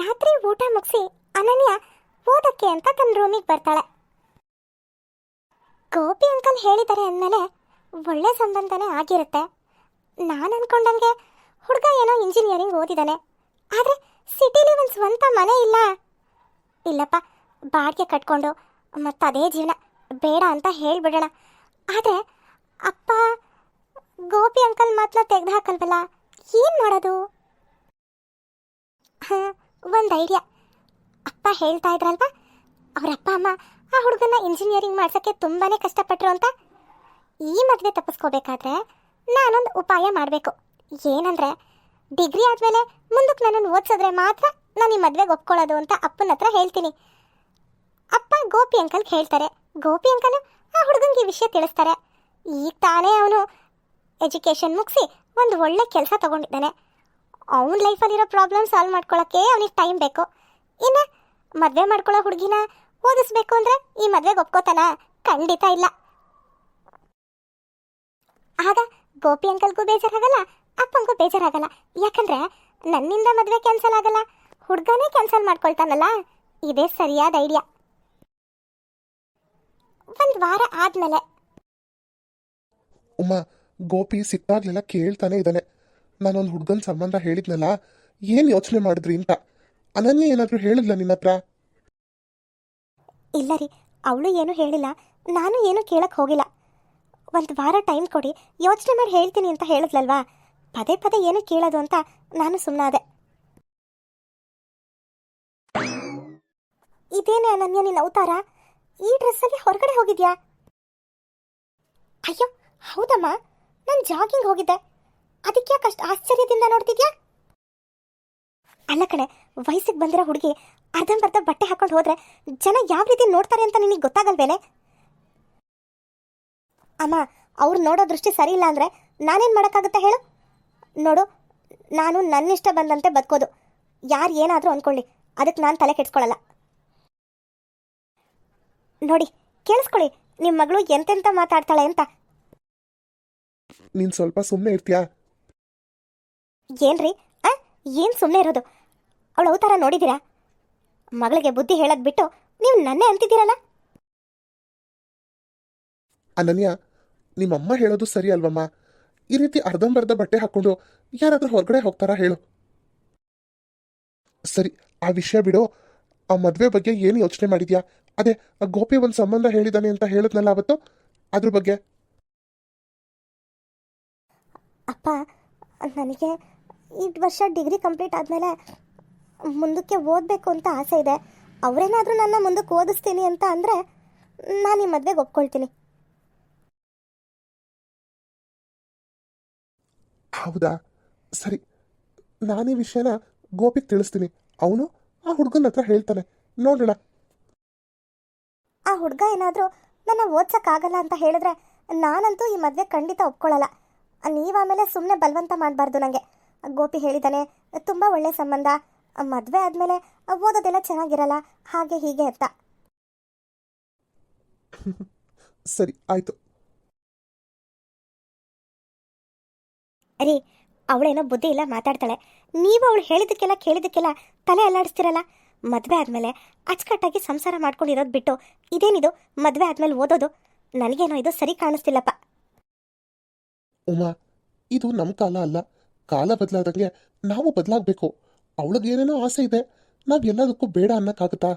ರಾತ್ರಿ ಊಟ ಮುಗಿಸಿ ಅನನ್ಯ ಓದಕ್ಕೆ ಅಂತ ತನ್ನ ರೂಮಿಗೆ ಬರ್ತಾಳೆ. ಗೋಪಿ ಅಂಕಲ್ ಹೇಳಿದ್ದಾರೆ ಅಂದಮೇಲೆ ಒಳ್ಳೆ ಸಂಬಂಧನೇ ಆಗಿರುತ್ತೆ. ನಾನು ಅನ್ಕೊಂಡಂಗೆ ಹುಡುಗ ಏನೋ ಇಂಜಿನಿಯರಿಂಗ್ ಓದಿದ್ದಾನೆ ಆದರೆ ಸಿಟಿಲಿ ಒಂದು ಸ್ವಂತ ಮನೆ ಇಲ್ಲ. ಇಲ್ಲಪ್ಪ, ಬಾಡಿಗೆ ಕಟ್ಕೊಂಡು ಮತ್ತು ಅದೇ ಜೀವನ. ಬೇಡ ಅಂತ ಹೇಳಿಬಿಡೋಣ. ಆದರೆ ಅಪ್ಪ, ಗೋಪಿ ಅಂಕಲ್ ಮಾತ್ರ ತೆಗೆದು ಹಾಕಲ್ವಲ್ಲ? ಏನು ಮಾಡೋದು? ಒಂದು ಐಡಿಯಾ ಅಪ್ಪ ಹೇಳ್ತಾ ಇದ್ರಲ್ವಾ ಅವ್ರ ಅಪ್ಪ, ಅಮ್ಮ, ಆ ಹುಡುಗನ ಇಂಜಿನಿಯರಿಂಗ್ ಮಾಡ್ಸೋಕ್ಕೆ ತುಂಬಾ ಕಷ್ಟಪಟ್ಟರು ಅಂತ ಈ ಮದುವೆ ತಪ್ಪಿಸ್ಕೋಬೇಕಾದ್ರೆ ನಾನೊಂದು ಉಪಾಯ ಮಾಡಬೇಕು. ಏನಂದ್ರೆ ಡಿಗ್ರಿ ಆದಮೇಲೆ ಮುಂದಕ್ಕೆ ನನ್ನನ್ನು ಓದಿಸಿದ್ರೆ ಮಾತ್ರ ನಾನು ಈ ಮದುವೆಗೆ ಒಪ್ಕೊಳ್ಳೋದು ಅಂತ ಅಪ್ಪನ ಹತ್ರ ಹೇಳ್ತೀನಿ. ಅಪ್ಪ ಗೋಪಿ ಅಂಕಲ್ಗೆ ಹೇಳ್ತಾರೆ. ಗೋಪಿ ಅಂಕಲ್ ಆ ಹುಡುಗನಿಗೆ ಈ ವಿಷಯ ತಿಳಿಸ್ತಾರೆ. ಈಗ ತಾನೇ ಅವನು ಎಜುಕೇಷನ್ ಮುಗಿಸಿ ಒಂದು ಒಳ್ಳೆ ಕೆಲಸ ತಗೊಂಡಿದ್ದಾನೆ. ಅವನ ಲೈಫಲ್ಲಿರೋ ಪ್ರಾಬ್ಲಮ್ ಸಾಲ್ವ್ ಮಾಡ್ಕೊಳ್ಳೋಕ್ಕೆ ಅವನಿಗೆ ಟೈಮ್ ಬೇಕು. ಇನ್ನು ಮದುವೆ ಮಾಡ್ಕೊಳ್ಳೋ ಹುಡುಗಿನ ಓದಿಸ್ಬೇಕು ಅಂದರೆ ಈ ಮದುವೆಗೆ ಒಪ್ಕೋತಾನ? ಖಂಡಿತ ಇಲ್ಲ. ಆಗ ಗೋಪಿ ಅಂಕಲ್ಗೂ ಬೇಜಾರಾಗಲ್ಲ, ಅಪ್ಪಂಗೂ ಬೇಜಾರಾಗಲ್ಲ. ಯಾಕಂದ್ರೆ ನನ್ನಿಂದ ಮದುವೆ ಕ್ಯಾನ್ಸಲ್ ಆಗಲ್ಲ, ಹುಡುಗನೇ ಕ್ಯಾನ್ಸಲ್ ಮಾಡ್ಕೊಳ್ತಾನಲ್ಲ? ಇದೇ ಸರಿಯಾದ ಐಡಿಯಾ ಒಂದು ವಾರ ಆದ್ಮೇಲೆ. ಉಮ್ಮ ಗೋಪಿ ಸಿಟ್ಟಾಗ್ಲೆಲ್ಲ ಕೇಳ್ತಾನೆ ಇದ್ದಾನೆ. ನಾನೊಂದು ಹುಡುಗನ ಸಂಬಂಧ ಹೇಳಿದ್ನಲ್ಲ, ಏನು ಯೋಚನೆ ಮಾಡಿದ್ರಿ ಅಂತ? ಅನನ್ಯ ಏನಾದರೂ ಹೇಳಿದ್ಲ ನಿನ್ನ ಹತ್ರ ಇಲ್ಲ ರೀ, ಅವಳು ಏನು ಹೇಳಿಲ್ಲ, ನಾನು ಏನು ಕೇಳಕ್ ಹೋಗಿಲ್ಲ. ಒಂದು ವಾರ ಟೈಮ್ ಕೊಡಿ, ಯೋಚನೆ ಮಾಡಿ ಹೇಳ್ತೀನಿ ಅಂತ ಹೇಳಿದ್ಲಲ್ವಾ? ಪದೇ ಪದೇ ಏನು ಕೇಳೋದು ಅಂತ ನಾನು ಸುಮ್ಮನಾದೆ ಇದೇನೇ ಅನನ್ಯ ನಿನ್ನ ಅವತಾರ? ಈ ಡ್ರೆಸ್ಸಲ್ಲಿ ಹೊರಗಡೆ ಹೋಗಿದ್ಯಾ? ಅಯ್ಯೋ, ಹೌದಮ್ಮ, ನಾನು ಜಾಗಿಂಗ್ ಹೋಗಿದ್ದೆ. ಅದಕ್ಕೆ ಆಶ್ಚರ್ಯದಿಂದ ನೋಡ್ತಿದ್ಯಾ? ಅಲ್ಲ ಕಣೆ, ವಯಸ್ಸಿಗೆ ಬಂದಿರೋ ಹುಡುಗಿ ಅರ್ಧಂಬರ್ಧ ಬಟ್ಟೆ ಹಾಕೊಂಡು ಹೋದ್ರೆ ಜನ ಯಾವ ರೀತಿ ನೋಡ್ತಾರೆ ಅಂತ ನಿನಗೆ ಗೊತ್ತಾಗಲ್ವೇನೆ ಅಮ್ಮ, ಅವ್ರು ನೋಡೋ ದೃಷ್ಟಿ ಸರಿ ಇಲ್ಲ ಅಂದ್ರೆ ನಾನೇನು ಮಾಡೋಕ್ಕಾಗುತ್ತೆ ಹೇಳು? ನೋಡು, ನಾನು ನನ್ನಿಷ್ಟ ಬಂದಂತೆ ಬದುಕೋದು. ಯಾರು ಏನಾದರೂ ಅಂದ್ಕೊಳ್ಳಿ ಅದಕ್ಕೆ ನಾನು ತಲೆ ಕೆಡ್ಸ್ಕೊಳ್ಳಲ್ಲ ನೋಡಿ, ಕೇಳಿಸ್ಕೊಳ್ಳಿ ನಿಮ್ಮ ಮಗಳು ಎಂತೆಂತ ಮಾತಾಡ್ತಾಳೆ ಅಂತ. ನೀನು ಸ್ವಲ್ಪ ಸುಮ್ಮನೆ ಇರ್ತೀಯಾ? ಏನ್ರಿ? ಆ ಏನು ಸುಮ್ಮನೆ ಇರೋದು? ಅವಳು ಅವತಾರ ನೋಡಿದೀರಾ ಮಗಳಿಗೆ ಬುದ್ಧಿ ಹೇಳೋದು ಬಿಟ್ಟು ನೀವು ನನ್ನೇ ಅಂತಿದ್ದೀರಲ್ಲ? ಅನನ್ಯ ನಿಮ್ಮಮ್ಮ ಹೇಳೋದು ಸರಿ ಅಲ್ವಮ್ಮ? ಈ ರೀತಿ ಅರ್ಧಂಬರ್ಧ ಬಟ್ಟೆ ಹಾಕೊಂಡು ಯಾರಾದರೂ ಹೊರಗಡೆ ಹೋಗ್ತಾರಾ ಹೇಳು. ಸರಿ ಆ ವಿಷಯ ಬಿಡು. ಆ ಮದುವೆ ಬಗ್ಗೆ ಏನು ಯೋಚನೆ ಮಾಡಿದ್ಯಾ? ಅದೇ ಆ ಗೋಪಿ ಒಂದು ಸಂಬಂಧ ಹೇಳಿದಾನೆ ಅಂತ ಹೇಳಿದ್ನಲ್ಲ ಅವತ್ತು? ಅದ್ರ ಬಗ್ಗೆ? ಅಪ್ಪ ನನಗೆ ಈ ವರ್ಷ ಡಿಗ್ರಿ ಕಂಪ್ಲೀಟ್ ಆದಮೇಲೆ ಮುಂದಕ್ಕೆ ಓದಬೇಕು ಅಂತ ಆಸೆ ಇದೆ. ಅವರೇನಾದರೂ ನನ್ನ ಮುಂದಕ್ಕೆ ಓದಿಸ್ತೀನಿ ಅಂತ ಅಂದರೆ ನಾನು ಈ ಮದುವೆಗೆ ಒಪ್ಕೊಳ್ತೀನಿ. ಹೌದಾ? ಸರಿ. ನಾನು ಈ ವಿಷಯನ ಗೋಪಿಗೆ ತಿಳಿಸ್ತೀನಿ. ಅವನು ಆ ಹುಡುಗನ ಹತ್ರ ಹೇಳ್ತಾನೆ. ನೋಡೋಣ ಆ ಹುಡುಗ ಏನಾದರೂ ನನ್ನ ಓದ್ಸೋಕ್ಕಾಗಲ್ಲ ಅಂತ ಹೇಳಿದ್ರೆ ನಾನಂತೂ ಈ ಮದುವೆ ಖಂಡಿತ ಒಪ್ಕೊಳ್ಳಲ್ಲ ನೀವು ಆಮೇಲೆ ಸುಮ್ಮನೆ ಬಲವಂತ ಮಾಡಬಾರ್ದು ನನಗೆ ಗೋಪಿ ಹೇಳಿದ್ದಾನೆ ತುಂಬ ಒಳ್ಳೆ ಸಂಬಂಧ. ಮದುವೆ ಆದಮೇಲೆ ಓದೋದೆಲ್ಲ ಚೆನ್ನಾಗಿರಲ್ಲ ಹಾಗೆ ಹೀಗೆ ಅಂತ. ಸರಿ ಆಯಿತು. ಅರಿ ಅವಳೇನೋ ಬುದ್ಧಿ ಇಲ್ಲ ಮಾತಾಡ್ತಾಳೆ. ನೀವು ಅವಳು ಹೇಳಿದ್ದಕ್ಕೆಲ್ಲ ಕೇಳಿದ್ದಕ್ಕೆಲ್ಲ ತಲೆ ಅಲ್ಲಾಡಿಸ್ತಿರಲ್ಲ? ಮದುವೆ ಆದಮೇಲೆ ಅಚ್ಚುಕಟ್ಟಾಗಿ ಸಂಸಾರ ಮಾಡ್ಕೊಂಡಿರೋದು ಬಿಟ್ಟು ಇದೇನಿದು? ಮದುವೆ ಆದಮೇಲೆ ಓದೋದು? ನನಗೇನೋ ಇದು ಸರಿ ಕಾಣಿಸ್ತಿಲ್ಲಪ್ಪ. ಉಮಾ ಇದು ನಮ್ಮ ಕಾಲ ಅಲ್ಲ. ಕಾಲ ಬದಲಾದಂಗೆ ನಾವು ಬದಲಾಗಬೇಕು. ಅವಳಿಗೆ ಏನೇನೋ ಆಸೆ ಇದೆ. ನಾವು ಎಲ್ಲದಕ್ಕೂ ಬೇಡ ಅನ್ನಕ್ಕಾಗುತ್ತಾ?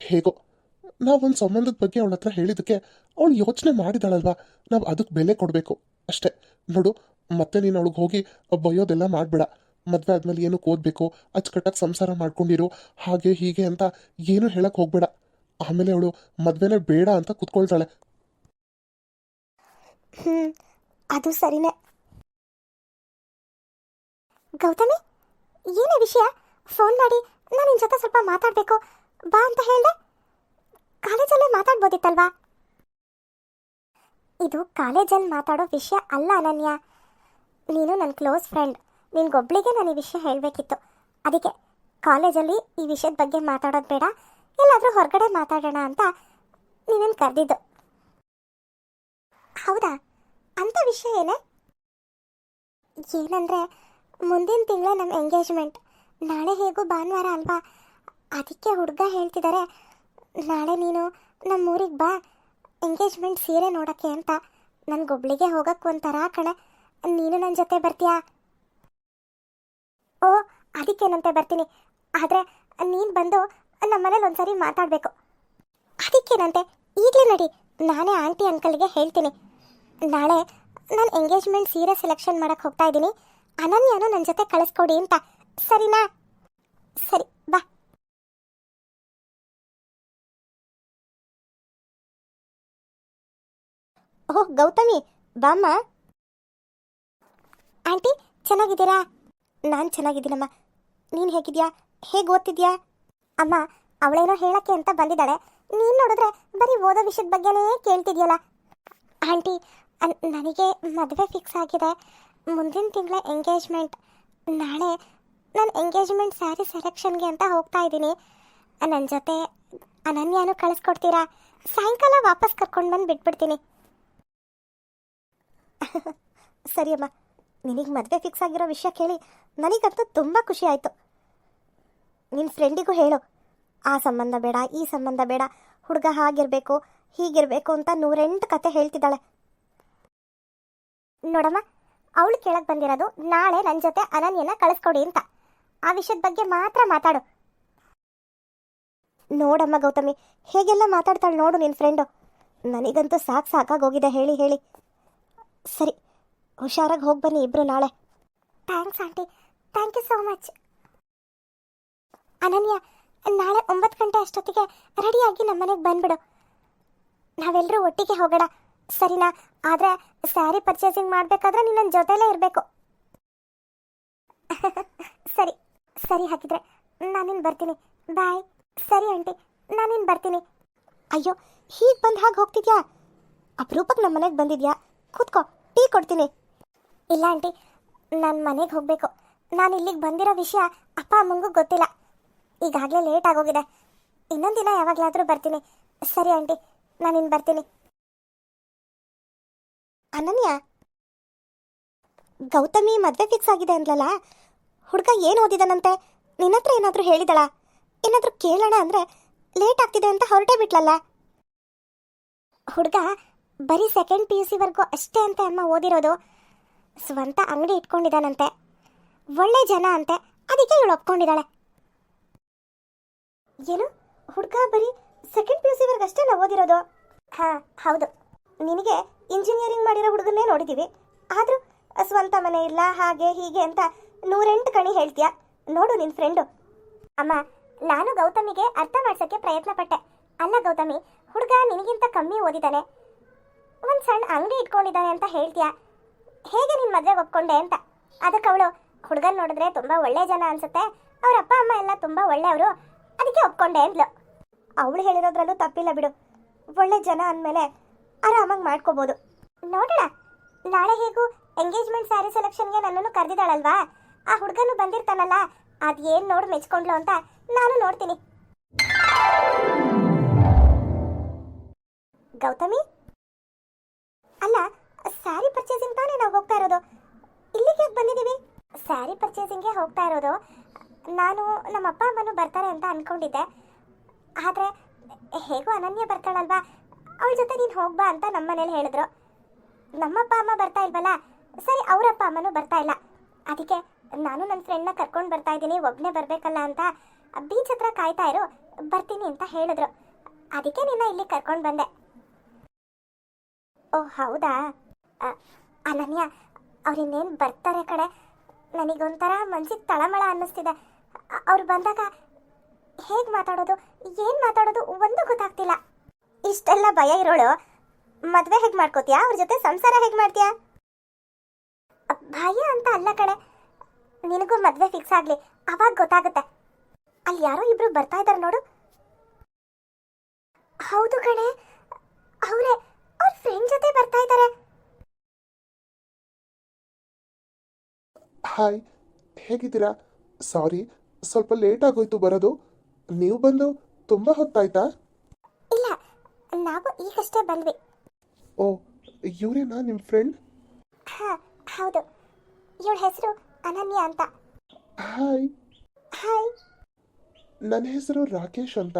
ಹೇಗೋ, ನಾವೊಂದು ಸಂಬಂಧದ ಬಗ್ಗೆ ಅವಳ ಹತ್ರ ಹೇಳಿದ್ದಕ್ಕೆ ಅವಳು ಯೋಚನೆ ಮಾಡಿದಾಳಲ್ವಾ? ನಾವು ಅದಕ್ಕೆ ಬೆಲೆ ಕೊಡಬೇಕು ಅಷ್ಟೇ. ನೋಡು, ಮತ್ತೆ ನೀನು ಅವಳಿಗೆ ಹೋಗಿ ಬಯ್ಯೋದೆಲ್ಲ ಮಾಡಬೇಡ. ಮದುವೆ ಆದ್ಮೇಲೆ ಏನು ಓದಬೇಕು, ಅಚ್ಚುಕಟ್ಟಾಗಿ ಸಂಸಾರ ಮಾಡ್ಕೊಂಡಿರು, ಹಾಗೆ ಹೀಗೆ ಅಂತ ಏನು ಹೇಳಕ್ ಹೋಗ್ಬೇಡ. ಆಮೇಲೆ ಅವಳು ಮದುವೆನೇ ಬೇಡ ಅಂತ ಕುತ್ಕೊಳ್ತಾಳೆ. ಅದು ಸರಿನೇ. ಗೌತಮಿ? ಏನೇ ವಿಷಯ? ಫೋನ್ ಮಾಡಿ ನಾನು ನಿನ್ನ ಜೊತೆ ಸ್ವಲ್ಪ ಮಾತಾಡಬೇಕು. ಬಾ ಅಂತ ಹೇಳ್ದೆ. ಕಾಲೇಜಲ್ಲೇ ಮಾತಾಡ್ಬೋದಿತ್ತಲ್ವಾ? ಇದು ಕಾಲೇಜಲ್ಲಿ ಮಾತಾಡೋ ವಿಷಯ ಅಲ್ಲ ಅನನ್ಯ. ನೀನು ನನ್ನ ಕ್ಲೋಸ್ ಫ್ರೆಂಡ್ ನಿನ್ಗೊಬ್ಳಿಗೆ ನಾನು ಈ ವಿಷಯ ಹೇಳಬೇಕಿತ್ತು. ಅದಕ್ಕೆ ಕಾಲೇಜಲ್ಲಿ ಈ ವಿಷಯದ ಬಗ್ಗೆ ಮಾತಾಡೋದು ಬೇಡ. ಎಲ್ಲಾದರೂ ಹೊರಗಡೆ ಮಾತಾಡೋಣ ಅಂತ ನೀನನ್ನು ಕರೆದಿದ್ದು. ಹೌದಾ? ಅಂಥ ವಿಷಯ ಏನೇ? ಏನಂದರೆ ಮುಂದಿನ ತಿಂಗಳ ನಮ್ಮ ಎಂಗೇಜ್ಮೆಂಟ್ ನಾಳೆ ಹೇಗೂ ಭಾನುವಾರ ಅಲ್ವಾ? ಅದಕ್ಕೆ ಹುಡುಗ ಹೇಳ್ತಿದ್ದಾರೆ ನಾಳೆ ನೀನು ನಮ್ಮೂರಿಗೆ ಬಾ ಎಂಗೇಜ್ಮೆಂಟ್ ಸೀರೆ ನೋಡೋಕ್ಕೆ ಅಂತ. ನನಗೊಬ್ಳಿಗೆ ಹೋಗಕ್ಕೆ ಒಂಥರ ಕಣೆ. ನೀನು ನನ್ನ ಜೊತೆ ಬರ್ತೀಯಾ? ಓ ಅದಕ್ಕೇನಂತೆ ಬರ್ತೀನಿ. ಆದರೆ ನೀನು ಬಂದು ನಮ್ಮ ಮನೇಲಿ ಒಂದ್ಸರಿ ಮಾತಾಡಬೇಕು. ಅದಕ್ಕೇನಂತೆ ಈಗಲೇ ನಡಿ. ನಾನೇ ಆಂಟಿ ಅಂಕಲ್ಗೆ ಹೇಳ್ತೀನಿ. ನಾಳೆ ನಾನು ಎಂಗೇಜ್ಮೆಂಟ್ ಸೀರೆ ಸೆಲೆಕ್ಷನ್ ಮಾಡೋಕ್ಕೆ ಹೋಗ್ತಾ ಇದ್ದೀನಿ. ಅನನ್ಯನು ನನ್ನ ಜೊತೆ ಕಳಿಸ್ಕೊಡಿ ಅಂತ. ಸರಿನಾ? ಸರಿ, ಬಾ. ಓಹ್, ಗೌತಮಿ, ಬಾಮ್ಮ. ಆಂಟಿ, ಚೆನ್ನಾಗಿದ್ದೀರಾ? ನಾನು ಚೆನ್ನಾಗಿದ್ದೀನಮ್ಮ. ನೀನು ಹೇಗಿದ್ಯಾ? ಹೇಗೆ ಓದ್ತಿದ್ಯಾ? ಅಮ್ಮ, ಅವಳೇನೋ ಹೇಳಕ್ಕೆ ಅಂತ ಬಂದಿದ್ದಾಳೆ. ನೀನು ನೋಡಿದ್ರೆ ಬರೀ ಓದೋ ವಿಷಯದ ಬಗ್ಗೆನೇ ಕೇಳ್ತಿದ್ಯಲ್ಲ. ಆಂಟಿ ನನಗೆ ಮದುವೆ ಫಿಕ್ಸ್ ಆಗಿದೆ. ಮುಂದಿನ ತಿಂಗಳ ಎಂಗೇಜ್ಮೆಂಟ್ ನಾಳೆ ನಾನು ಎಂಗೇಜ್ಮೆಂಟ್ ಸ್ಯಾರಿ ಸೆಲೆಕ್ಷನ್ಗೆ ಅಂತ ಹೋಗ್ತಾ ಇದ್ದೀನಿ. ನನ್ನ ಜೊತೆ ಅನನ್ಯಾನು ಕಳಿಸ್ಕೊಡ್ತೀರಾ? ಸಾಯಂಕಾಲ ವಾಪಸ್ ಕರ್ಕೊಂಡು ಬಂದು ಬಿಟ್ಬಿಡ್ತೀನಿ. ಸರಿ ಅಮ್ಮ, ನಿನಗೆ ಮದುವೆ ಫಿಕ್ಸ್ ಆಗಿರೋ ವಿಷಯ ಕೇಳಿ ನನಗಂತೂ ತುಂಬ ಖುಷಿ ಆಯಿತು. ನಿನ್ನ ಫ್ರೆಂಡಿಗೂ ಹೇಳು, ಆ ಸಂಬಂಧ ಬೇಡ, ಈ ಸಂಬಂಧ ಬೇಡ, ಹುಡುಗ ಹಾಗಿರಬೇಕು, ಹೀಗಿರಬೇಕು ಅಂತ ನೂರೆಂಟು ಕತೆ ಹೇಳ್ತಿದ್ದಾಳೆ. ನೋಡಮ್ಮ ಅವಳು ಕೇಳಕ್ ಬಂದಿರೋದು ನಾಳೆ ನನ್ನ ಜೊತೆ ಅನನ್ಯನ ಕಳಿಸ್ಕೊಡಿ ಅಂತ. ಆ ವಿಷಯದ ಬಗ್ಗೆ ಮಾತ್ರ ಮಾತಾಡು. ನೋಡಮ್ಮ ಗೌತಮಿ, ಹೇಗೆಲ್ಲ ಮಾತಾಡ್ತಾಳೆ ನೋಡು ನಿನ್ನ ಫ್ರೆಂಡು ನನಗಂತೂ ಸಾಕು ಸಾಕಾಗೋಗಿದೆ ಹೇಳಿ ಹೇಳಿ. ಸರಿ, ಹುಷಾರಾಗಿ ಹೋಗಿ ಬನ್ನಿ ಇಬ್ರು ನಾಳೆ. Thanks aunty thank you so much Ananya, ನಾಳೆ ಒಂಬತ್ತು ಗಂಟೆ ಅಷ್ಟೊತ್ತಿಗೆ ರೆಡಿಯಾಗಿ ನಮ್ಮನೆಗೆ ಬಂದ್ಬಿಡು. ನಾವೆಲ್ಲರೂ ಒಟ್ಟಿಗೆ ಹೋಗೋಣ. ಸರಿನಾ? ಆದರೆ ಸ್ಯಾರಿ ಪರ್ಚೇಸಿಂಗ್ ಮಾಡಬೇಕಾದ್ರೆ ನೀನು ನನ್ನ ಜೊತೆಲೇ ಇರಬೇಕು. ಸರಿ ಸರಿ ಹಾಗಿದ್ರೆ ನಾನಿನ್ ಬರ್ತೀನಿ. ಬಾಯ್. ಸರಿ ಆಂಟಿ, ನಾನಿನ್ ಬರ್ತೀನಿ. ಅಯ್ಯೋ, ಹೀಗೆ ಬಂದು ಹಾಗೆ ಹೋಗ್ತಿದ್ಯಾ? ಅಪರೂಪಕ್ಕೆ ನಮ್ಮ ಮನೆಗೆ ಬಂದಿದ್ಯಾ? ಕೂತ್ಕೋ, ಟೀ ಕೊಡ್ತೀನಿ. ಇಲ್ಲ ಆಂಟಿ ನನ್ನ ಮನೆಗೆ ಹೋಗಬೇಕು. ನಾನು ಇಲ್ಲಿಗೆ ಬಂದಿರೋ ವಿಷಯ ಅಪ್ಪ, ಅಮ್ಮಂಗೂ ಗೊತ್ತಿಲ್ಲ. ಈಗಾಗಲೇ ಲೇಟ್ ಆಗೋಗಿದೆ. ಇನ್ನೊಂದು ಯಾವಾಗಲಾದರೂ ಬರ್ತೀನಿ. ಸರಿ ಆಂಟಿ, ನಾನಿನ್ ಬರ್ತೀನಿ. ಅನನ್ಯ. ಗೌತಮಿ ಮದುವೆ ಫಿಕ್ಸ್ ಆಗಿದೆ ಅಂದ್ಲಲ್ಲ? ಹುಡುಗ ಏನು ಓದಿದಾನಂತೆ? ನಿನ್ನತ್ರ ಏನಾದರೂ ಹೇಳಿದಳ? ಏನಾದರೂ ಕೇಳೋಣ ಅಂದರೆ ಲೇಟ್ ಆಗ್ತಿದೆ ಅಂತ ಹೊರಟೇ ಬಿಟ್ಲಲ್ಲ? ಹುಡುಗ, ಬರೀ ಸೆಕೆಂಡ್ ಪಿ ಯು ಸಿವರೆಗೂ ಅಷ್ಟೇ ಅಂತ ಅಮ್ಮ ಓದಿರೋದು. ಸ್ವಂತ ಅಂಗಡಿ ಇಟ್ಕೊಂಡಿದ್ದಾನಂತೆ ಒಳ್ಳೆ ಜನ ಅಂತೆ, ಅದಕ್ಕೆ ಇವಳು ಒಪ್ಕೊಂಡಿದ್ದಾಳೆ ಏನು? ಹುಡುಗ ಬರೀ ಸೆಕೆಂಡ್ ಪಿ ಯು ಸಿವರೆಗೂ ಅಷ್ಟೇ ನಾವು ಓದಿರೋದು? ಹಾಂ, ಹೌದು. ನಿನಗೆ ಇಂಜಿನಿಯರಿಂಗ್ ಮಾಡಿರೋ ಹುಡುಗನ್ನೇ ನೋಡಿದ್ದೀವಿ ಆದರೂ ಸ್ವಂತ ಮನೆ ಇಲ್ಲ, ಹಾಗೆ ಹೀಗೆ ಅಂತ ನೂರೆಂಟು ಕಣಿ ಹೇಳ್ತೀಯ? ನೋಡು ನಿನ್ನ ಫ್ರೆಂಡು. ಅಮ್ಮ, ನಾನು ಗೌತಮಿಗೆ ಅರ್ಥ ಮಾಡ್ಸೋಕ್ಕೆ ಪ್ರಯತ್ನ ಪಟ್ಟೆ. ಅಲ್ಲ ಗೌತಮಿ, ಹುಡುಗ ನಿನಗಿಂತ ಕಮ್ಮಿ ಓದಿದ್ದಾನೆ ಒಂದು ಸಣ್ಣ ಅಂಗಡಿ ಇಟ್ಕೊಂಡಿದ್ದಾನೆ ಅಂತ ಹೇಳ್ತೀಯ? ಹೇಗೆ ನಿನ್ನ ಮದುವೆಗೆ ಒಪ್ಕೊಂಡೆ ಅಂತ? ಅದಕ್ಕೆ ಅವಳು, ಹುಡುಗನ್ ನೋಡಿದ್ರೆ ತುಂಬ ಒಳ್ಳೆ ಜನ ಅನ್ಸುತ್ತೆ. ಅವ್ರ ಅಪ್ಪ, ಅಮ್ಮ ಎಲ್ಲ ತುಂಬ ಒಳ್ಳೆಯವರು. ಅದಕ್ಕೆ ಒಪ್ಕೊಂಡೆ ಅಂದ್ಲು. ಅವಳು ಹೇಳಿರೋದ್ರಲ್ಲೂ ತಪ್ಪಿಲ್ಲ ಬಿಡು. ಒಳ್ಳೆ ಜನ ಅಂದಮೇಲೆ ಆರಾಮಾಗಿ ಮಾಡ್ಕೋಬೋದು. ನೋಡೋಣ, ನಾಳೆ ಹೇಗೂ ಎಂಗೇಜ್ಮೆಂಟ್ ಸ್ಯಾರಿ ಸೆಲೆಕ್ಷನ್ಗೆ ನನ್ನನ್ನು ಕರೆದಿದ್ದಾಳಲ್ವಾ? ಆ ಹುಡುಗನು ಬಂದಿರ್ತಾನಲ್ಲ ಅದೇನು ನೋಡಿ ಮೆಚ್ಕೊಂಡ್ಲು ಅಂತ ನಾನು ನೋಡ್ತೀನಿ. ಗೌತಮಿ? ಅಲ್ಲ ಸ್ಯಾರಿ ಪರ್ಚೇಸಿಂಗ್ ತಾನೇ ನಾವು ಹೋಗ್ತಾ ಇರೋದು? ಇಲ್ಲಿಗೆ ಯಾಕೆ ಬಂದಿದ್ದೀವಿ? ಸ್ಯಾರಿ ಪರ್ಚೇಸಿಂಗ್ಗೆ ಹೋಗ್ತಾ ಇರೋದು, ನಾನು ನಮ್ಮ ಅಪ್ಪ ಅಮ್ಮನೂ ಬರ್ತಾರೆ ಅಂತ ಅನ್ಕೊಂಡಿದ್ದೆ. ಆದರೆ, ಹೇಗೂ ಅನನ್ಯ ಬರ್ತಾಳಲ್ವಾ? ಅವಳ ಜೊತೆ ನೀನು ಹೋಗ್ಬಾ ಅಂತ ನಮ್ಮ ಮನೇಲಿ ಹೇಳಿದ್ರು. ನಮ್ಮಪ್ಪ ಅಮ್ಮ ಬರ್ತಾ ಇಲ್ವಲ್ಲ? ಸರಿ ಅವರಪ್ಪ ಅಮ್ಮನೂ ಬರ್ತಾ ಇಲ್ಲ. ಅದಕ್ಕೆ ನಾನು ನನ್ನ ಫ್ರೆಂಡ್ನ ಕರ್ಕೊಂಡು ಬರ್ತಾ ಇದ್ದೀನಿ ಒಬ್ಬನೇ ಬರಬೇಕಲ್ಲ ಅಂತ ಬೀಚ್ ಹತ್ರ ಕಾಯ್ತಾ ಇರು, ಬರ್ತೀನಿ ಅಂತ ಹೇಳಿದ್ರು. ಅದಕ್ಕೆ ನಿನ್ನ ಇಲ್ಲಿ ಕರ್ಕೊಂಡು ಬಂದೆ. ಓ, ಹೌದಾ? ಅನನ್ಯ ಅವ್ರಿನ್ನೇನು ಬರ್ತಾರೆ ಕಡೆ ನನಗೊಂಥರ ಮನ್ಸಿಗೆ ತಳಮಳ ಅನ್ನಿಸ್ತಿದೆ. ಅವ್ರು ಬಂದಾಗ ಹೇಗೆ ಮಾತಾಡೋದು, ಏನು ಮಾತಾಡೋದು ಒಂದು ಗೊತ್ತಾಗ್ತಿಲ್ಲ. ಇಷ್ಟೆಲ್ಲ ಭಯ ಇರೋಳು, ಮದುವೆ ಹೇಗೆ ಮಾಡ್ಕೋತೀಯಾ? ಅವ್ರ ಜೊತೆ ಸಂಸಾರ ಹೇಗೆ ಮಾಡ್ತೀಯಾ? ಭಯ ಅಂತ ಅಲ್ಲ ಕಣೆ. ನಿನಗೂ ಮದುವೆ ಫಿಕ್ಸ್ ಆಗಲಿ. ಅವಾಗ ಗೊತ್ತಾಗುತ್ತೆ. ಅಲ್ಲಿ ಯಾರೋ ಇಬ್ರು ಬರ್ತಾ ಇದ್ದಾರೆ ನೋಡು. ಹೌದು ಕಣೆ. ಅವರೇ, ಅವ್ರ ಫ್ರೆಂಡ್ ಜೊತೆ ಬರ್ತಾ ಇದ್ದಾರೆ ಹಾಯ್ ಹೇಗಿದ್ದೀರಾ? ಸಾರಿ ಸ್ವಲ್ಪ ಲೇಟ್ ಆಗೋಯ್ತು ಬರೋದು. ನೀವು ಬಂದು ತುಂಬ ಹೊತ್ತಾಯ್ತಾ? ನಾವು ಈಗಷ್ಟೇ ಬಂದ್ವಿ. ಓ ಇವರೇನಾ ನಿಮ್ಮ ಫ್ರೆಂಡ್ ಹಾ ಹೌದು. ಇವಳ ಹೆಸರು ಅನನ್ಯ ಅಂತ. ಹಾಯ್ ಹಾಯ್ ನನ್ನ ಹೆಸರು ರಾಕೇಶ್ ಅಂತ.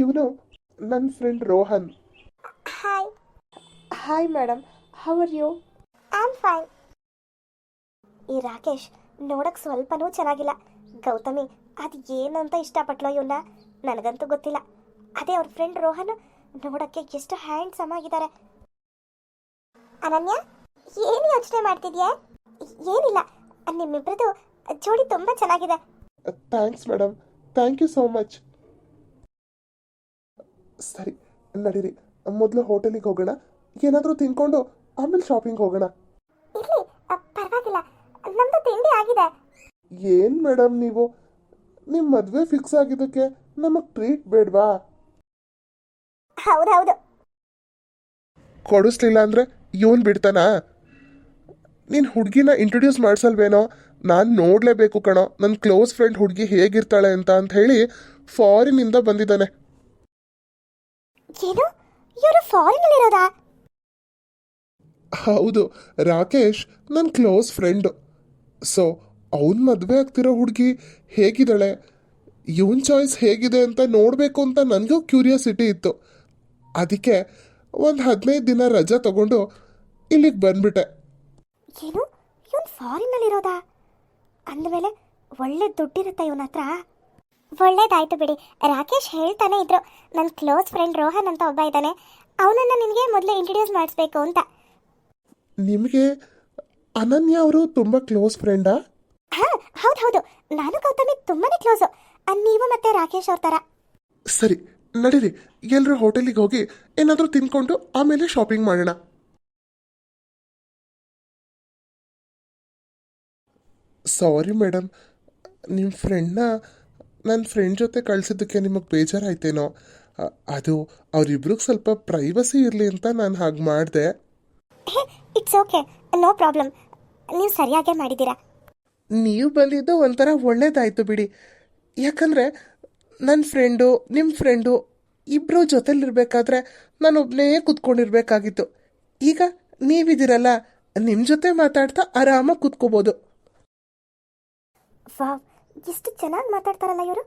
ಇವನು ನನ್ನ friend Rohan. Hi hi madam how are you I am fine ಈ ರಾಕೇಶ್ ನೋಡಕ್ ಸ್ವಲ್ಪನೂ ಚೆನ್ನಾಗಿಲ್ಲ. ಗೌತಮಿ ಅದು ಏನಂತ ಅಂತ ಇಷ್ಟಪಟ್ಲೋ ಇವನ್ನ ನನಗಂತೂ ಗೊತ್ತಿಲ್ಲ. ಅದೇ ಅವ್ರ ಫ್ರೆಂಡ್ ರೋಹನ್ ನೋಡಕ್ಕೆ ಎಷ್ಟು ಹ್ಯಾಂಡ್ಸಮ್ ಆಗಿದ್ದಾರೆ ಅನನ್ಯ ಏನು ಯೋಚನೆ ಮಾಡ್ತಿದ್ಯಾ? ಏನಿಲ್ಲ ನಿಮ್ಮಿಬ್ಬರದು ಜೋಡಿ ತುಂಬಾ ಚೆನ್ನಾಗಿದೆ. Thanks madam thank you so much ಸರಿ ನಡೀರಿ. ಮೊದಲು ಹೋಟೆಲಿಗೆ ಹೋಗೋಣ. ಏನಾದರೂ ತಿನ್ಕೊಂಡು ಆಮೇಲೆ ಶಾಪಿಂಗ್ ಹೋಗೋಣ. ಇರ್ಲಿ ಪರವಾಗಿಲ್ಲ. ನಮ್ದು ತಿಂಡಿ ಆಗಿದೆ. ಏನು ಮೇಡಮ್ ನೀವು? ನಿಮ್ಮ ಮದುವೆ ಫಿಕ್ಸ್ ಆಗಿದ್ದಕ್ಕೆ ನಮಗೆ ಟ್ರೀಟ್ ಬೇಡವಾ? ಹೌದೌದು. ಕೊಡಿಸ್ಲಿಲ್ಲ ಅಂದ್ರೆ ಇವನ್ ಬಿಡ್ತಾನಾ? ನೀನು ಹುಡುಗಿನ ಇಂಟ್ರೊಡ್ಯೂಸ್ ಮಾಡ್ಸಲ್ವೇನೋ? ನಾನು ನೋಡಲೇಬೇಕು ಕಣೋ ನನ್ನ ಕ್ಲೋಸ್ ಫ್ರೆಂಡ್ ಹುಡುಗಿ ಹೇಗಿರ್ತಾಳೆ ಅಂತ ಅಂತ ಹೇಳಿ ಫಾರಿನಿಂದ ಬಂದಿದ್ದಾನೆ. ಏನು? ಇವರು ಫಾರಿನಲ್ಲಿರೋದಾ? ಹೌದು ರಾಕೇಶ್ ನನ್ನ ಕ್ಲೋಸ್ ಫ್ರೆಂಡು ಸೊ ಅವನ್ ಮದುವೆ ಆಗ್ತಿರೋ ಹುಡುಗಿ ಹೇಗಿದ್ದಾಳೆ? ಇವನ್ ಚಾಯ್ಸ್ ಹೇಗಿದೆ ಅಂತ ನೋಡಬೇಕು ಅಂತ ನನಗೂ ಕ್ಯೂರಿಯಾಸಿಟಿ ಇತ್ತು. ಅದಕ್ಕೆ ಒಂದು ಹದಿನೈದು ದಿನ ರಜಾ ತಗೊಂಡು ಇಲ್ಲಿಗೆ ಬಂದ್ಬಿಟ್ಟೆ. ಏನು? ಇವನ್ ಫಾರಿನಲ್ಲಿರೋದಾ? ಅಂದಮೇಲೆ ಒಳ್ಳೆ ದುಡ್ಡಿರುತ್ತೆ ಇವನ ಹತ್ರ? ಒಳ್ಳೇದಾಯ್ತು ಬಿಡಿ. ರಾಕೇಶ್ ಹೇಳ್ತಾನೆ ಇದ್ರು. ನನ್ನ ಕ್ಲೋಸ್ ಫ್ರೆಂಡ್ ರೋಹನ್ ಅಂತ ಒಬ್ಬ ಇದ್ದಾನೆ. ಅವನನ್ನು ನಿನಗೆ ಮೊದಲು ಇಂಟ್ರೊಡ್ಯೂಸ್ ಮಾಡಿಸ್ಬೇಕು ಅಂತ. ನಿಮಗೆ ಅನನ್ಯ ಅವರು ತುಂಬ ಕ್ಲೋಸ್ ಫ್ರೆಂಡಾ? ಹಾಂ ಹೌದು ಹೌದು. ನಾನು ಗೌತಮಿ ತುಂಬಾನೇ ಕ್ಲೋಸು. ನೀವು ಮತ್ತೆ ರಾಕೇಶ್ ಅವ್ರ ಥರ ಸರಿ ನಡೀರಿ ಎಲ್ಲರೂ ಹೋಟೆಲಿಗೆ ಹೋಗಿ ಏನಾದರೂ ತಿನ್ಕೊಂಡು ಆಮೇಲೆ ಶಾಪಿಂಗ್ ಮಾಡೋಣ. ಸಾರಿ ಮೇಡಮ್ ನಿಮ್ಮ ಫ್ರೆಂಡ್ನ ನನ್ನ ಫ್ರೆಂಡ್ ಜೊತೆ ಕಳಿಸಿದ್ದಕ್ಕೆ ನಿಮಗೆ ಬೇಜಾರಾಯ್ತೇನೋ? ಅದು ಅವರಿಬ್ರಿಗೆ ಸ್ವಲ್ಪ ಪ್ರೈವಸಿ ಇರಲಿ ಅಂತ ನಾನು ಹಾಗೆ ಮಾಡಿದೆ. ಇಟ್ಸ್ ಓಕೆ ನೋ ಪ್ರಾಬ್ಲಮ್ ನೀವು ಸರಿಯಾಗೇ ಮಾಡಿದ್ದೀರಾ? ನೀವು ಬಂದಿದ್ದು ಒಂಥರ ಒಳ್ಳೇದಾಯ್ತು ಬಿಡಿ. ಯಾಕಂದರೆ ನನ್ನ ಫ್ರೆಂಡು ನಿಮ್ಮ ಫ್ರೆಂಡು ಇಬ್ಬರು ಜೊತೆಲಿರ್ಬೇಕಾದ್ರೆ ನಾನೊಬ್ಬನೇ ಕೂತ್ಕೊಂಡಿರ್ಬೇಕಾಗಿತ್ತು. ಈಗ ನೀವಿದ್ದೀರಲ್ಲ ನಿಮ್ಮ ಜೊತೆ ಮಾತಾಡ್ತಾ ಆರಾಮಾಗಿ ಕೂತ್ಕೋಬೋದು. ವಾವ್ ಎಷ್ಟು ಚೆನ್ನಾಗಿ ಮಾತಾಡ್ತಾರಲ್ಲ ಇವರು.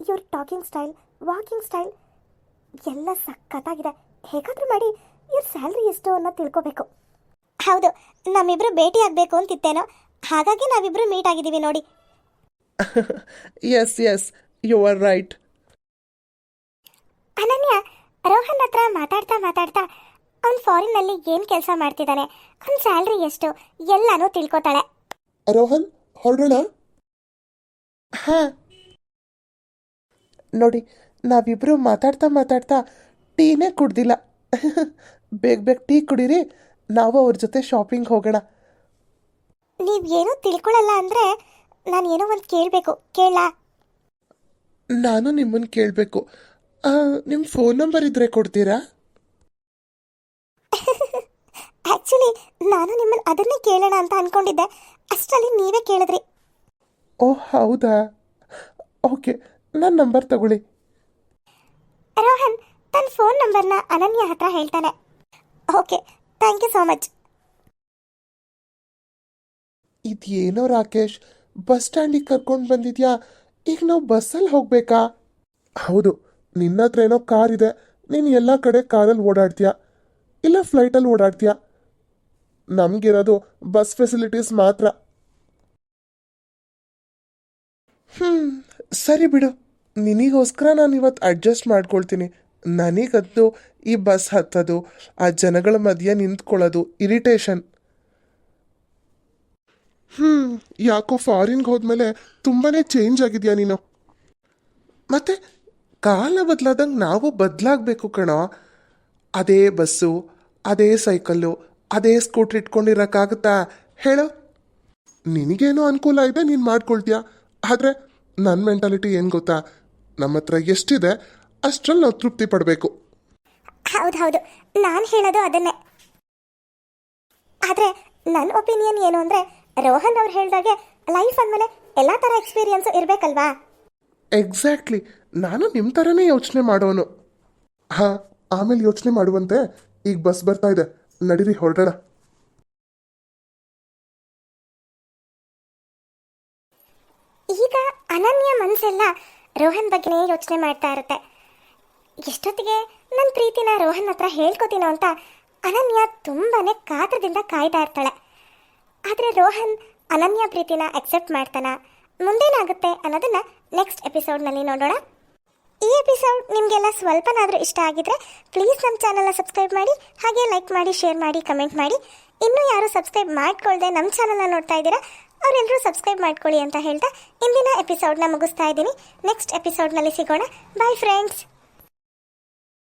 ಇವ್ರ ಟಾಕಿಂಗ್ ಸ್ಟೈಲ್ ವಾಕಿಂಗ್ ಸ್ಟೈಲ್ ಎಲ್ಲ ಸಖತ್ತಾಗಿದೆ. ಹೇಗಾದರೂ ಮಾಡಿ ಇವ್ರ ಸ್ಯಾಲ್ರಿ ಎಷ್ಟು ಅನ್ನೋದು ತಿಳ್ಕೊಬೇಕು. ಹೌದು ನಮ್ಮಿಬ್ರು ಭೇಟಿ ಆಗಬೇಕು ಅಂತಿತ್ತೇನೋ. ಹಾಗಾಗಿ ನಾವಿಬ್ರು ಮೀಟ್ ಆಗಿದ್ದೀವಿ ನೋಡಿ. Yes yes you are right Ananya Rohan ಹತ್ರ ಮಾತಾಡ್ತಾ ಮಾತಾಡ್ತಾ ಅವ್ನು ಫಾರಿನ್ನಲ್ಲಿ ಏನು ಕೆಲಸ ಮಾಡ್ತಿದ್ದಾನೆ ಅವ್ನ ಸ್ಯಾಲ್ರಿ ಎಷ್ಟು? ಎಲ್ಲನೂ ತಿಳ್ಕೊತಾಳೆ. ರೋಹನ್ ಹೊರಡೋಣ? ಹಾಂ. ನೋಡಿ ನಾವಿಬ್ಬರು ಮಾತಾಡ್ತಾ ಮಾತಾಡ್ತಾ ಟೀನೇ ಕುಡ್ದಿಲ್ಲ. ಬೇಗ ಬೇಗ ಟೀ ಕುಡೀರಿ ನಾವು ಅವ್ರ ಜೊತೆ ಶಾಪಿಂಗ್ ಹೋಗೋಣ. ನೀವು ಏನೂ ತಿಳ್ಕೊಳಲ್ಲ ಅಂದರೆ ನಾನು ಏನೋ ಒಂದು ಕೇಳಬೇಕು. ಕೇಳಲಾ? ನಾನು ನಿಮ್ಮನ್ನು ಕೇಳಬೇಕು. ನಿಮ್ಮ ಫೋನ್ ನಂಬರ್ ಇದ್ರೆ ಕೊಡ್ತೀರಾ? ಆಕ್ಚುಲಿ ನಾನು ನಿಮ್ಮನ್ನು ಅದನ್ನೇ ಕೇಳೋಣ ಅಂತ ಅನ್ಕೊಂಡಿದ್ದೆ. ಅಷ್ಟರಲ್ಲಿ ನೀವೇ ಕೇಳಿದ್ರಿ. ಓ ಹೌದಾ? ಓಕೆ ನನ್ನ ನಂಬರ್ ತಗೊಳ್ಳಿ. ರೋಹನ್ ತನ್ನ ಫೋನ್ ನಂಬರ್ನ ಅನನ್ಯ ಹತ್ರ ಹೇಳ್ತಾನೆ. Okay thank you so much ಇದೇನೋ ರಾಕೇಶ್ ಬಸ್ ಸ್ಟ್ಯಾಂಡಿಗೆ ಕರ್ಕೊಂಡು ಬಂದಿದ್ಯಾ? ಈಗ ನಾವು ಬಸ್ಸಲ್ಲಿ ಹೋಗ್ಬೇಕಾ? ಹೌದು, ನಿನ್ನ ಹತ್ರ ಏನೋ ಕಾರ್ ಇದೆ. ನೀನು ಎಲ್ಲ ಕಡೆ ಕಾರಲ್ಲಿ ಓಡಾಡ್ತೀಯ? ಇಲ್ಲ ಫ್ಲೈಟಲ್ಲಿ ಓಡಾಡ್ತೀಯ? ನಮಗಿರೋದು ಬಸ್ ಫೆಸಿಲಿಟೀಸ್ ಮಾತ್ರ. ಹ್ಞೂ ಸರಿ ಬಿಡು. ನಿನಗೋಸ್ಕರ ನಾನು ಇವತ್ತು ಅಡ್ಜಸ್ಟ್ ಮಾಡ್ಕೊಳ್ತೀನಿ. ನನಗದ್ದು ಈ ಬಸ್ ಹತ್ತೋದು, ಆ ಜನಗಳ ಮಧ್ಯೆ ನಿಂತ್ಕೊಳ್ಳೋದು ಇರಿಟೇಷನ್. ಹ್ಞೂ ಯಾಕೋ ಫಾರಿನ್ಗೆ ಹೋದ್ಮೇಲೆ ತುಂಬಾನೇ ಚೇಂಜ್ ಆಗಿದ್ಯಾ ನೀನು? ಮತ್ತೆ ಕಾಲ ಬದಲಾದಂಗೆ ನಾವು ಬದಲಾಗಬೇಕು ಕಣೋ. ಅದೇ ಬಸ್ಸು ಅದೇ ಸೈಕಲ್ಲು ಅದೇ ಸ್ಕೂಟ್ರ್ ಇಟ್ಕೊಂಡಿರೋಕ್ಕಾಗುತ್ತಾ? ಹೇಳು. ನಿನಗೇನೋ ಅನುಕೂಲ ಇದೆ ನೀನು ಮಾಡ್ಕೊಳ್ತೀಯ? ಆದರೆ ನನ್ನ ಮೆಂಟಾಲಿಟಿ ಏನು ಗೊತ್ತಾ? ನಮ್ಮ ಹತ್ರ ಎಷ್ಟಿದೆ ಅಷ್ಟರಲ್ಲಿ ನಾವು ತೃಪ್ತಿ ಪಡಬೇಕು. ಹೌದು ಹೌದು. ನಾನು ಹೇಳೋದು ಅದನ್ನೇ. ಆದರೆ ನನ್ನ ಒಪಿನಿಯನ್ ಏನು ಅಂದರೆ ರೋಹನ್ ಅವ್ರು ಹೇಳ್ದಾಗೆ ಲೈಫ್ ಅಂದಮೇಲೆ ಎಲ್ಲ ಥರ ಎಕ್ಸ್ಪೀರಿಯನ್ಸ್ ಇರಬೇಕಲ್ವಾ? ಎಕ್ಸಾಕ್ಟ್ಲಿ ನಾನು ನಿಮ್ಮ ಥರನೇ ಯೋಚನೆ ಮಾಡೋನು. ಹಾಂ ಆಮೇಲೆ ಯೋಚನೆ ಮಾಡುವಂತೆ ಈಗ ಬಸ್ ಬರ್ತಾ ಇದೆ. ನಡೀರಿ ಹೊರಡೋಣ. ಈಗ ಅನನ್ಯ ಮನ್ಸು ಮನಸ್ಸೆಲ್ಲ ರೋಹನ್ ಬಗ್ಗೆನೇ ಯೋಚನೆ ಮಾಡ್ತಾ ಇರುತ್ತೆ. ಎಷ್ಟೊತ್ತಿಗೆ ನನ್ನ ಪ್ರೀತಿನ ರೋಹನ್ ಹತ್ರ ಹೇಳ್ಕೊತೀನೋ ಅಂತ ಅನನ್ಯ ತುಂಬಾನೇ ಕಾತರದಿಂದ ಕಾಯ್ತಾ ಇರ್ತಾಳೆ. ಆದರೆ ರೋಹನ್ ಅನನ್ಯ ಪ್ರೀತಿನ ಅಕ್ಸೆಪ್ಟ್ ಮಾಡ್ತಾನ. ಮುಂದೇನಾಗುತ್ತೆ ಅನ್ನೋದನ್ನ ನೆಕ್ಸ್ಟ್ ಎಪಿಸೋಡ್ನಲ್ಲಿ ನೋಡೋಣ. ಈ ಎಪಿಸೋಡ್ ನಿಮಗೆಲ್ಲ ಸ್ವಲ್ಪನಾದರೂ ಇಷ್ಟ ಆಗಿದ್ರೆ ಪ್ಲೀಸ್ ನಮ್ಮ ಚಾನಲ್ನ ಸಬ್ಸ್ಕ್ರೈಬ್ ಮಾಡಿ, ಹಾಗೆ ಲೈಕ್ ಮಾಡಿ ಶೇರ್ ಮಾಡಿ ಕಮೆಂಟ್ ಮಾಡಿ. ಇನ್ನೂ ಯಾರು ಸಬ್ಸ್ಕ್ರೈಬ್ ಮಾಡ್ಕೊಳ್ದೆ ನಮ್ಮ ಚಾನಲ್ನ ನೋಡ್ತಾ ಇದ್ದೀರಾ ಅವರೆಲ್ಲರೂ ಸಬ್ಸ್ಕ್ರೈಬ್ ಮಾಡ್ಕೊಳ್ಳಿ ಅಂತ ಹೇಳ್ತಾ ಇಂದಿನ ಎಪಿಸೋಡ್ನ ಮುಗಿಸ್ತಾ ಇದ್ದೀನಿ. ನೆಕ್ಸ್ಟ್ ಎಪಿಸೋಡ್ನಲ್ಲಿ ಸಿಗೋಣ. Bye friends